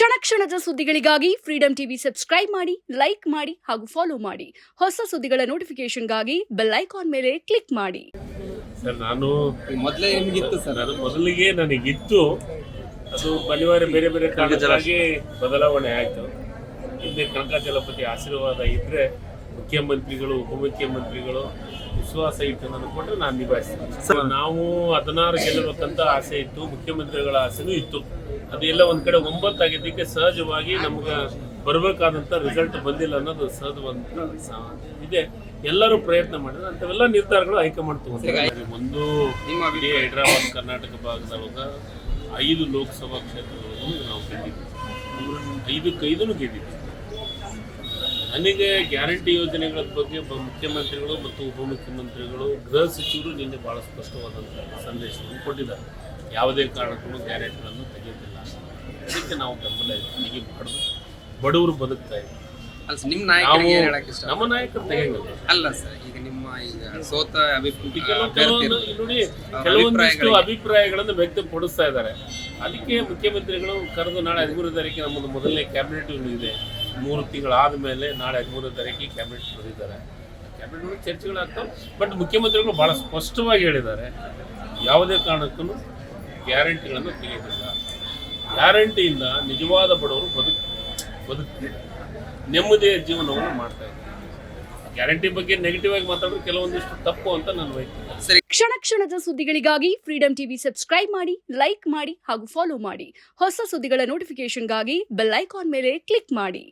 ಕ್ಷಣ ಕ್ಷಣದ ಸುದ್ದಿಗಳಿಗಾಗಿ ಫ್ರೀಡಂ ಟಿವಿ ಸಬ್ಸ್ಕ್ರೈಬ್ ಮಾಡಿ ಲೈಕ್ ಮಾಡಿ ಹಾಗೂ ಫಾಲೋ ಮಾಡಿ. ಹೊಸ ಸುದ್ದಿಗಳ ನೋಟಿಫಿಕೇಶನ್ಗಾಗಿ ಬೆಲ್ ಐಕಾನ್ ಮೇಲೆ ಕ್ಲಿಕ್ ಮಾಡಿ. ಸರ್ ನಾನು ಮೊದಲೇ ನಿಮಗಿತ್ತು ಸರ್? ಅದು ಮೊದಲಿಗೆ ನನಗಿತ್ತು. ಅದು ಬನಿವಾರ ಬೇರೆ ಬೇರೆ ಕಾರಣಕ್ಕಾಗಿ ಬದಲಾವಣೆ ಆಯಿತು. ಹಿಂದೆ ಜಲಪತಿ ಆಶೀರ್ವಾದ ಇದ್ರೆ ಮುಖ್ಯಮಂತ್ರಿಗಳು ಉಪಮುಖ್ಯಮಂತ್ರಿಗಳು ವಿಶ್ವಾಸ ಇಟ್ಟು ನನಗೆ ಕೊಟ್ಟರೆ ನಾನು ನಿಭಾಯಿಸ್ತೀನಿ. ನಾವು ಹದಿನಾರು ಗೆಲ್ಲಬೇಕಂತ ಆಸೆ ಇತ್ತು ಮುಖ್ಯಮಂತ್ರಿಗಳ ಆಸೆನೂ ಇತ್ತು. ಅದೆಲ್ಲ ಒಂದು ಕಡೆ ಒಂಬತ್ತಾಗಿದ್ದಕ್ಕೆ ಸಹಜವಾಗಿ ನಮ್ಗೆ ಬರಬೇಕಾದಂಥ ರಿಸಲ್ಟ್ ಬಂದಿಲ್ಲ ಅನ್ನೋದು ಸಹಜವಂತ ಇದೆ. ಎಲ್ಲರೂ ಪ್ರಯತ್ನ ಮಾಡಿದ್ರೆ ಅಂಥವೆಲ್ಲ ನಿರ್ಧಾರಗಳು ಹೈಕಮಾಂಡ್ ತಗೊಂಡಿದ್ದಾರೆ. ಒಂದು ಇಡೀ ಹೈದರಾಬಾದ್ ಕರ್ನಾಟಕ ಭಾಗದೊಳಗ ಐದು ಲೋಕಸಭಾ ಕ್ಷೇತ್ರಗಳನ್ನು ನಾವು ಗೆದ್ದಿದ್ದೀವಿ. ಐದಕ್ಕೆ ಐದನ್ನು ಗೆದ್ದಿದ್ವಿ ನನಗೆ ಗ್ಯಾರಂಟಿ ಯೋಜನೆಗಳ ಬಗ್ಗೆ ಮುಖ್ಯಮಂತ್ರಿಗಳು ಮತ್ತು ಉಪಮುಖ್ಯಮಂತ್ರಿಗಳು ಗೃಹ ಸಚಿವರು ನಿನ್ನೆ ಭಾಳ ಸ್ಪಷ್ಟವಾದಂಥ ಸಂದೇಶವನ್ನು ಕೊಟ್ಟಿದ್ದಾರೆ. ಯಾವುದೇ ಕಾರಣಕ್ಕೂ ಗ್ಯಾರಂಟಿಗಳನ್ನು ತೆಗೆಯೋದಿಲ್ಲ ಅದಕ್ಕೆ ನಾವು ಬೆಂಬಲ ತೆಗಿ ಮಾಡೋದು ಬಡವರು ಬದುಕ್ತಾ ಇದ್ದಾರೆ. ನಿಮ್ಮ ಇಷ್ಟ? ನಮ್ಮ ನಾಯಕರು ತೆಗೆಯಂಗಿಲ್ಲ. ಅಲ್ಲ ಸರ್ ಈಗ ನಿಮ್ಮ ಈಗ ಸೋತ ನೋಡಿ ಕೆಲವೊಂದಿಷ್ಟು ಅಭಿಪ್ರಾಯಗಳನ್ನು ವ್ಯಕ್ತಪಡಿಸ್ತಾ ಇದ್ದಾರೆ. ಅದಕ್ಕೆ ಮುಖ್ಯಮಂತ್ರಿಗಳು ಕರೆದು ನಾಳೆ ಹದಿಮೂರು ತಾರೀಕಿಗೆ ನಮ್ಮದು ಮೊದಲನೇ ಕ್ಯಾಬಿನೆಟ್ ಇದೆ. ಮೂರು ತಿಂಗಳಾದ ಮೇಲೆ ನಾಳೆ ಹದಿಮೂರು ತಾರೀಕಿಗೆ ಕ್ಯಾಬಿನೆಟ್ ಬರೆದಿದ್ದಾರೆ ಕ್ಯಾಬಿನೆಟ್ ಚರ್ಚೆಗಳಾಗ್ತವೆ ಬಟ್ ಮುಖ್ಯಮಂತ್ರಿಗಳು ಭಾಳ ಸ್ಪಷ್ಟವಾಗಿ ಹೇಳಿದ್ದಾರೆ, ಯಾವುದೇ ಕಾರಣಕ್ಕೂ ಗ್ಯಾರಂಟಿಗಳನ್ನು ತೆಗೆಯೋದಿಲ್ಲ. ಗ್ಯಾರಂಟಿಯಿಂದ ನಿಜವಾದ ಬಡವರು ಬದುಕು ಬದುಕ್ತಿದ್ದಾರೆ ನೆಮ್ಮದಿಯ ಜೀವನವನ್ನು ಮಾಡ್ತಾ ಇದ್ದಾರೆ. ಗ್ಯಾರಂಟಿ ಬಗ್ಗೆ ನೆಗೆಟಿವ್ ಆಗಿ ಮಾತಾಡೋದು ಕೆಲವೊಂದಿಷ್ಟು ತಪ್ಪು ಅಂತ ನಾನು ವೈಯಕ್ತಿಕ ಕ್ಷಣ ಕ್ಷಣದ ಸುದ್ದಿಗಳಿಗಾಗಿ ಫ್ರೀಡಂ ಟಿವಿ ಸಬ್ಸ್ಕ್ರೈಬ್ ಮಾಡಿ ಲೈಕ್ ಮಾಡಿ ಹಾಗೂ ಫಾಲೋ ಮಾಡಿ. ಹೊಸ ಸುದ್ದಿಗಳ ನೋಟಿಫಿಕೇಶನ್ಗಾಗಿ ಬೆಲ್ ಐಕಾನ್ ಮೇಲೆ ಕ್ಲಿಕ್ ಮಾಡಿ.